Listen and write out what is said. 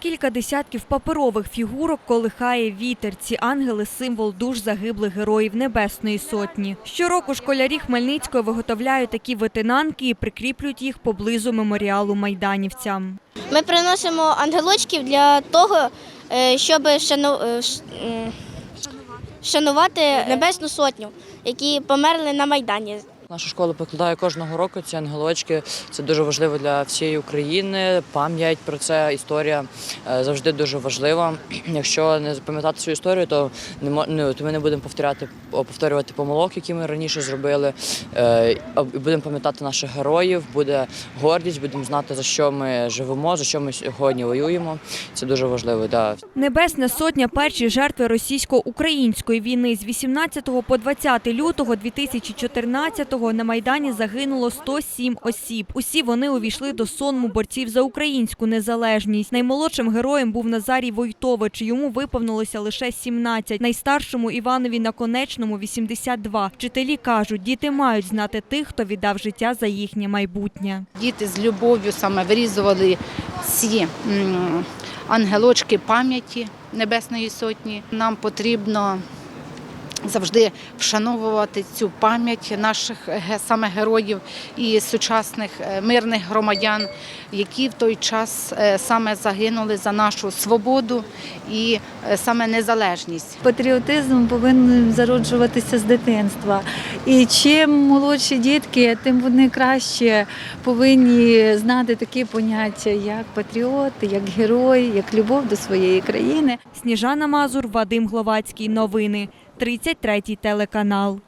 Кілька десятків паперових фігурок колихає вітер. Ці ангели – символ душ загиблих героїв Небесної Сотні. Щороку школярі Хмельницького виготовляють такі ветенанки і прикріплюють їх поблизу меморіалу майданівцям. Ми приносимо ангелочків для того, е, щоб е, м, шанувати Небесну Сотню, які померли на Майдані. Наша школа покладає кожного року ці ангелочки. Це дуже важливо для всієї України. Пам'ять про це історія е, завжди дуже важлива. Якщо не запам'ятати цю історію, то не ну, то ми не будемо повторяти повторювати помилок, які ми раніше зробили. Е, Будемо пам'ятати наших героїв, буде гордість, будемо знати за що ми живемо, за що ми сьогодні воюємо. Це дуже важливо. Да. Небесна Сотня – перші жертви російсько-української війни. З 18 по 20 лютого 2014-го на Майдані загинуло 107 осіб. Усі вони увійшли до сонму борців за українську незалежність. Наймолодшим героєм був Назарій Войтович. Йому виповнилося лише 17. Найстаршому Іванові Наконечному – 82. Вчителі кажуть, діти мають знати тих, хто віддав життя за їхнє майбутнє. Діти з любов'ю саме вирізували ці ангелочки пам'яті Небесної Сотні. Нам потрібно завжди вшановувати цю пам'ять наших саме героїв і сучасних е, мирних громадян, які в той час е, саме загинули за нашу свободу і е, саме незалежність. Патріотизм повинен зароджуватися з дитинства. І чим молодші дітки, тим вони краще повинні знати такі поняття, як патріот, як герой, як любов до своєї країни. Сніжана Мазур, Вадим Гловацький. Новини. 33 телеканал.